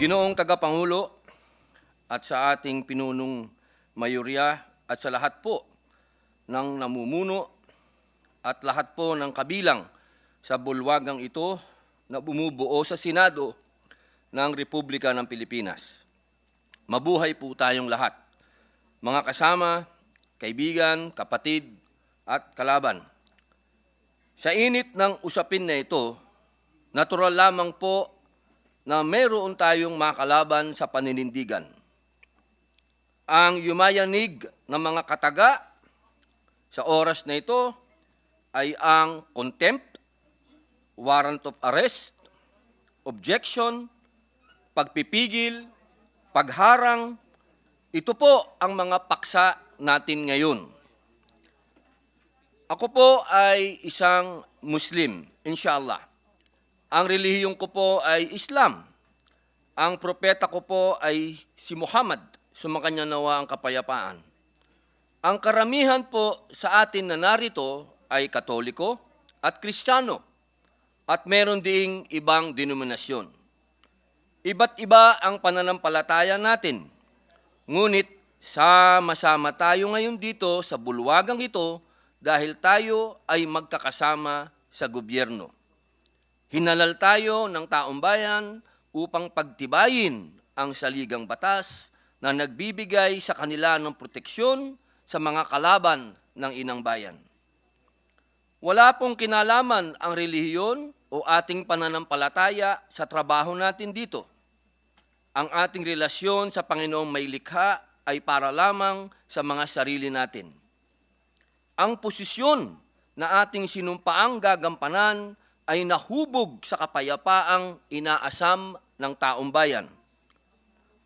Ginoong Tagapangulo at sa ating pinunong mayorya at sa lahat po ng namumuno at lahat po ng kabilang sa bulwagang ito na bumubuo sa Senado ng Republika ng Pilipinas. Mabuhay po tayong lahat. Mga kasama, kaibigan, kapatid at kalaban. Sa init ng usapin na ito, natural lamang po na meron tayong makalaban sa paninindigan. Ang yumayanig ng mga kataga sa oras na ito ay ang contempt, warrant of arrest, objection, pagpipigil, pagharang. Ito po ang mga paksa natin ngayon. Ako po ay isang Muslim, inshallah. Ang relihiyong ko po ay Islam. Ang propeta ko po ay si Muhammad, sumakanya nawa ang kapayapaan. Ang karamihan po sa atin na narito ay Katoliko at Kristiyano at meron ding ibang denominasyon. Iba't iba ang pananampalataya natin. Ngunit sama-sama tayo ngayon dito sa bulwagang ito dahil tayo ay magkakasama sa gobyerno. Hinalal tayo ng taong bayan upang pagtibayin ang saligang batas na nagbibigay sa kanila ng proteksyon sa mga kalaban ng inang bayan. Wala pong kinalaman ang relihiyon o ating pananampalataya sa trabaho natin dito. Ang ating relasyon sa Panginoong may likha ay para lamang sa mga sarili natin. Ang posisyon na ating sinumpaang gagampanan ay nahubog sa kapayapaang inaasam ng taong bayan.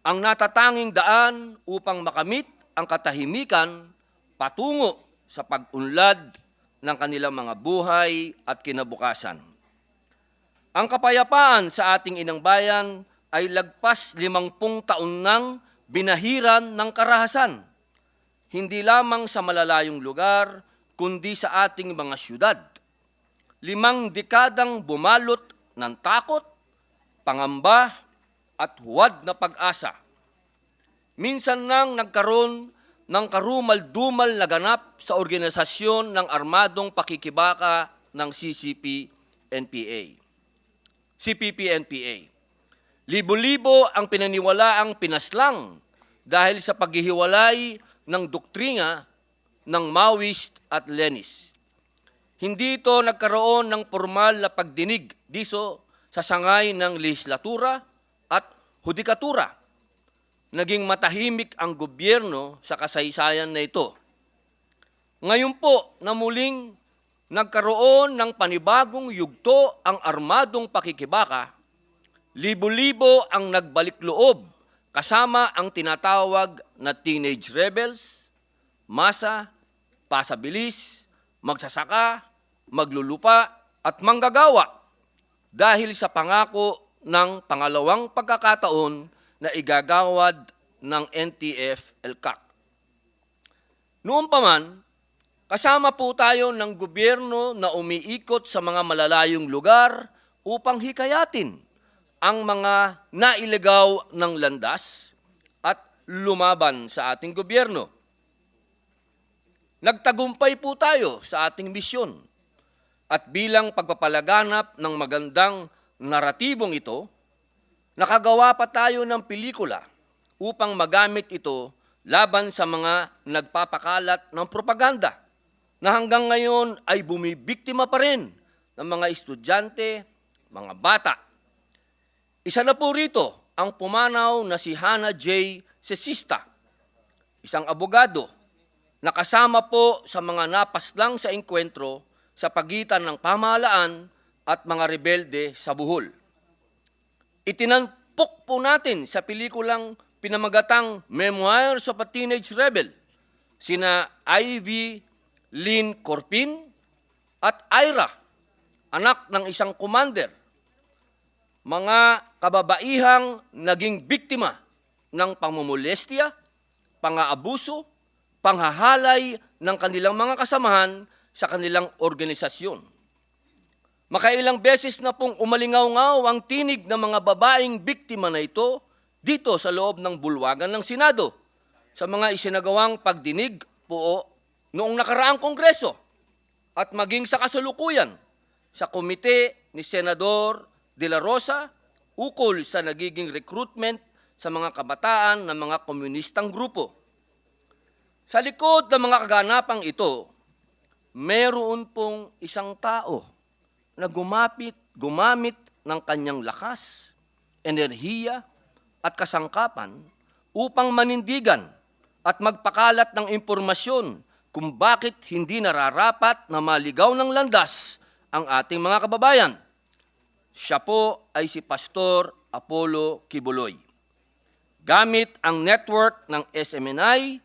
Ang natatanging daan upang makamit ang katahimikan patungo sa pag-unlad ng kanilang mga buhay at kinabukasan. Ang kapayapaan sa ating inang bayan ay lagpas limangpung taon nang binahiran ng karahasan, hindi lamang sa malalayong lugar, kundi sa ating mga syudad. Limang dekadang bumalot ng takot, pangamba, at huwad na pag-asa. Minsan nang nagkaroon ng karumal-dumal na ganap sa organisasyon ng armadong pakikibaka ng CCP-NPA. CPP-NPA. Libo-libo ang pinaniwalaang pinaslang dahil sa paghihiwalay ng doktrina ng Maoist at Leninist. Hindi ito nagkaroon ng formal na pagdinig diso sa sangay ng legislatura at hudikatura. Naging matahimik ang gobyerno sa kasaysayan na ito. Ngayon po na muling nagkaroon ng panibagong yugto ang armadong pakikibaka, libo-libo ang nagbalik loob kasama ang tinatawag na teenage rebels, masa, pasabilis, magsasaka, maglulupa at manggagawa dahil sa pangako ng pangalawang pagkakataon na igagawad ng NTF-ELCAC. Noon pa man, kasama po tayo ng gobyerno na umiikot sa mga malalayong lugar upang hikayatin ang mga nailigaw ng landas at lumaban sa ating gobyerno. Nagtagumpay po tayo sa ating misyon. At bilang pagpapalaganap ng magandang naratibong ito, nakagawa pa tayo ng pelikula upang magamit ito laban sa mga nagpapakalat ng propaganda na hanggang ngayon ay bumibiktima pa rin ng mga estudyante, mga bata. Isa na po rito ang pumanaw na si Hannah J. Sesista, isang abogado nakasama po sa mga napaslang sa engkwentro sa pagitan ng pamahalaan at mga rebelde sa Bohol. Itinampok po natin sa pelikulang pinamagatang Memoirs of a Teenage Rebel sina Ivy Lynn Corpin at Ira, anak ng isang commander, mga kababaihang naging biktima ng pamumulestya, pang-aabuso, panghahalay ng kanilang mga kasamahan sa kanilang organisasyon. Makailang beses na pong umalingaw-ngaw ang tinig ng mga babaeng biktima na ito dito sa loob ng bulwagan ng Senado sa mga isinagawang pagdinig po noong nakaraang kongreso at maging sa kasalukuyan sa komite ni Senador De La Rosa ukol sa nagiging recruitment sa mga kabataan ng mga komunistang grupo. Sa likod ng mga kaganapang ito, meron pong isang tao na gumapit, gumamit ng kanyang lakas, enerhiya at kasangkapan upang manindigan at magpakalat ng impormasyon kung bakit hindi nararapat na maligaw ng landas ang ating mga kababayan. Siya po ay si Pastor Apollo Kibuloy. Gamit ang network ng SMNI,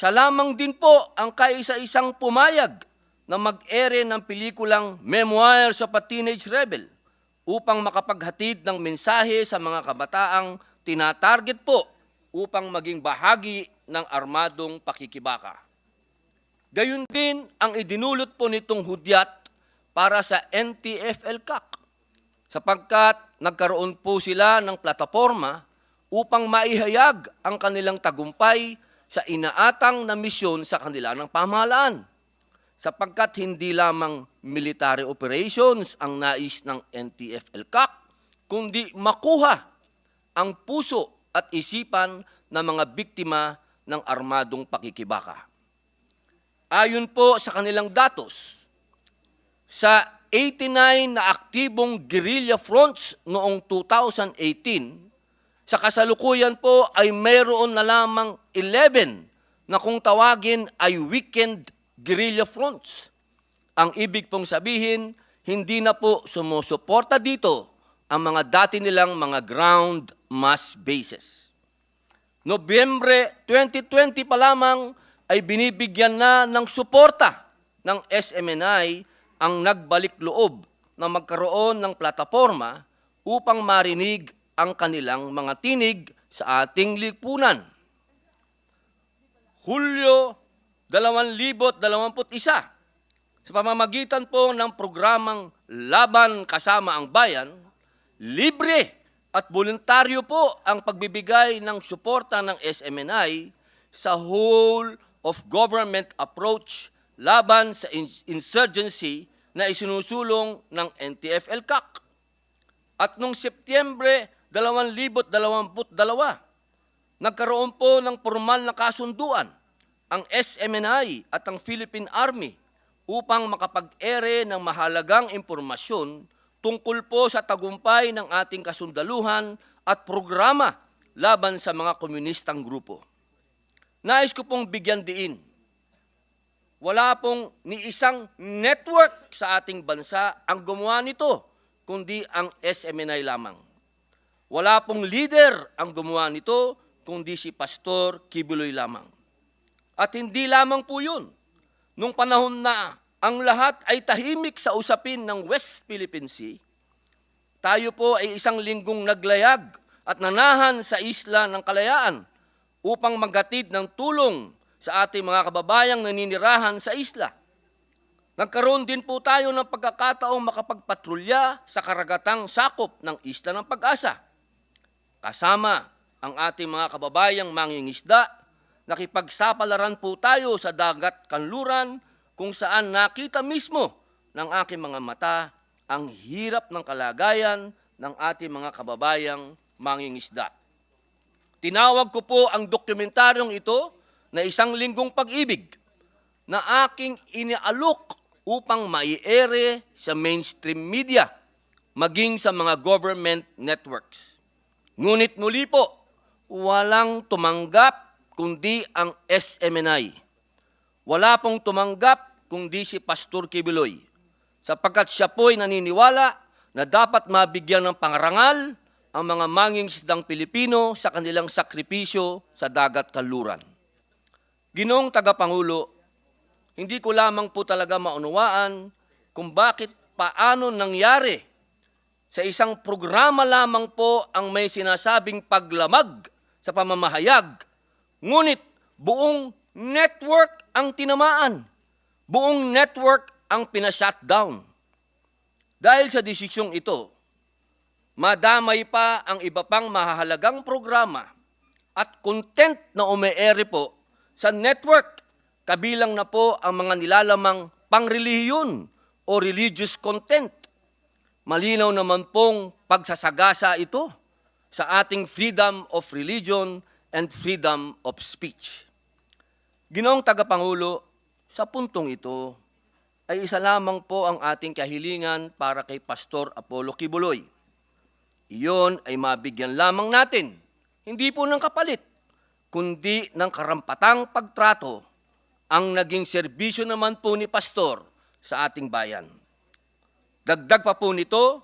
siya lamang din po ang kaisa-isang pumayag na mag-ere ng pelikulang Memoirs of a Teenage Rebel upang makapaghatid ng mensahe sa mga kabataang tinatarget po upang maging bahagi ng armadong pakikibaka. Gayun din ang idinulot po nitong hudyat para sa NTF-ELCAC sapagkat nagkaroon po sila ng plataforma upang maihayag ang kanilang tagumpay sa inaatang na misyon sa kanila ng pamahalaan sapagkat hindi lamang military operations ang nais ng NTF-ELCAC, kundi makuha ang puso at isipan ng mga biktima ng armadong pakikibaka. Ayon po sa kanilang datos, sa 89 na aktibong guerrilla fronts noong 2018, sa kasalukuyan po ay mayroon na lamang 11 na kung tawagin ay weekend guerrilla fronts. Ang ibig pong sabihin, hindi na po sumusuporta dito ang mga dati nilang mga ground mass bases. Nobyembre 2020 pa lamang ay binibigyan na ng suporta ng SMNI ang nagbalik loob na magkaroon ng plataforma upang marinig ang kanilang mga tinig sa ating lipunan. Hulyo 2021 sa pamamagitan po ng programang Laban Kasama ang Bayan, libre at voluntaryo po ang pagbibigay ng suporta ng SMNI sa whole of government approach laban sa ins- insurgency na isinusulong ng NTF-ELCAC. At noong Setyembre 2022, nagkaroon po ng formal na kasunduan ang SMNI at ang Philippine Army upang makapag-ere ng mahalagang impormasyon tungkol po sa tagumpay ng ating kasundaluhan at programa laban sa mga komunistang grupo. Nais ko pong bigyan diin. Wala pong ni isang network sa ating bansa ang gumawa nito, kundi ang SMNI lamang. Wala pong leader ang gumawa nito, kundi si Pastor Kibuloy lamang. At hindi lamang po yun. Nung panahon na ang lahat ay tahimik sa usapin ng West Philippine Sea, tayo po ay isang linggong naglayag at nanahan sa isla ng kalayaan upang maghatid ng tulong sa ating mga kababayang naninirahan sa isla. Nagkaroon din po tayo ng pagkakataong makapagpatrolya sa karagatang sakop ng isla ng pag-asa. Kasama ang ating mga kababayang mangingisda, nakipagsapalaran po tayo sa dagat kanluran kung saan nakita mismo ng aking mga mata ang hirap ng kalagayan ng ating mga kababayang mangingisda. Tinawag ko po ang dokumentaryong ito na isang linggong pag-ibig na aking inialok upang maiere sa mainstream media, maging sa mga government networks. Ngunit muli po, walang tumanggap kundi ang SMNI. Wala pong tumanggap kundi si Pastor Kibiloy sapagkat siya po'y naniniwala na dapat mabigyan ng pangarangal ang mga mangingisdang Pilipino sa kanilang sakripisyo sa dagat kanluran. Ginong tagapangulo, hindi ko lamang po talaga maunawaan kung bakit paano nangyari sa isang programa lamang po ang may sinasabing paglamag sa pamamahayag, ngunit buong network ang tinamaan. Buong network ang pinashutdown. Dahil sa desisyong ito, madamay pa ang iba pang mahahalagang programa at content na umeere po sa network. Kabilang na po ang mga nilalamang pangrelihiyon o religious content. Malinaw naman pong pagsasagasa ito sa ating freedom of religion and freedom of speech. Ginoong tagapangulo, sa puntong ito ay isa lamang po ang ating kahilingan para kay Pastor Apollo Kibuloy. Iyon ay mabigyan lamang natin, hindi po ng kapalit, kundi ng karampatang pagtrato ang naging serbisyo naman po ni Pastor sa ating bayan. Dagdag pa po nito,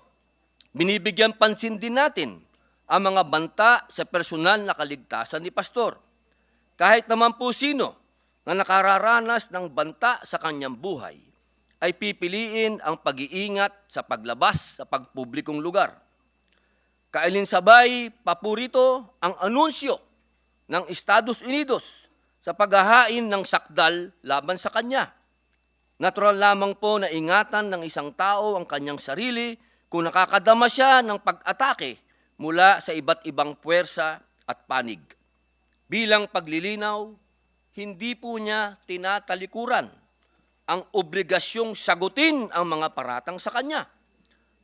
binibigyan pansin din natin ang mga banta sa personal na kaligtasan ni Pastor. Kahit naman po sino na nakararanas ng banta sa kanyang buhay, ay pipiliin ang pag-iingat sa paglabas sa pagpublikong lugar. Kailinsabay, paborito ang anunsyo ng Estados Unidos sa paghahain ng sakdal laban sa kanya. Natural lamang po na ingatan ng isang tao ang kanyang sarili kung nakakadama siya ng pag-atake mula sa iba't ibang puwersa at panig. Bilang paglilinaw, hindi po niya tinatalikuran ang obligasyong sagutin ang mga paratang sa kanya.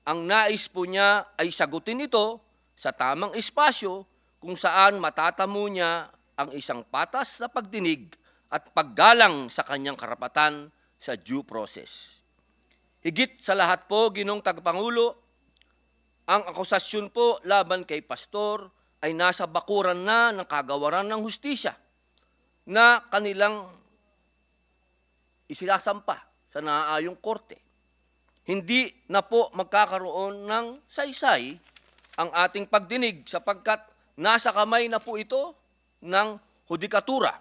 Ang nais po niya ay sagutin ito sa tamang espasyo kung saan matatamo niya ang isang patas na pagdinig at paggalang sa kanyang karapatan sa due process. Higit sa lahat po, Ginong Tagapangulo, ang akusasyon po laban kay Pastor ay nasa bakuran na ng kagawaran ng hustisya na kanilang isilasampa sa naaayong korte. Hindi na po magkakaroon ng saysay ang ating pagdinig sapagkat nasa kamay na po ito ng hudikatura.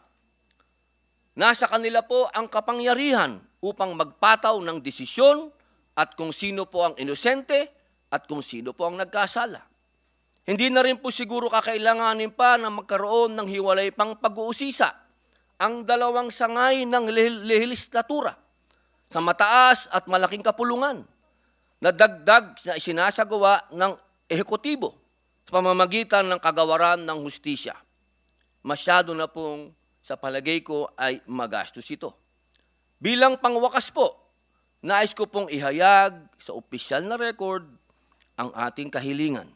Nasa kanila po ang kapangyarihan upang magpataw ng desisyon at kung sino po ang inosente at kung sino po ang nagkasala. Hindi na rin po siguro kakailanganin pa na magkaroon ng hiwalay pang pag-uusisa ang dalawang sangay ng lehislatura sa mataas at malaking kapulungan na dagdag na isinasagawa ng ehekutibo sa pamamagitan ng kagawaran ng hustisya. Masyado na pong sa palagay ko ay magastos ito. Bilang pangwakas po, nais ko pong ihayag sa opisyal na record ang ating kahilingan.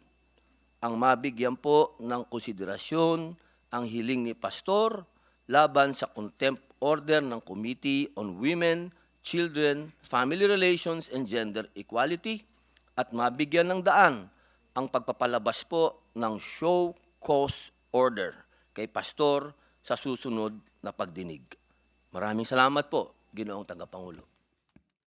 Ang mabigyan po ng konsiderasyon ang hiling ni Pastor laban sa contempt order ng Committee on Women, Children, Family Relations, and Gender Equality at mabigyan ng daan ang pagpapalabas po ng show cause order kay Pastor sa susunod na pagdinig. Maraming salamat po, Ginoong Tagapangulo.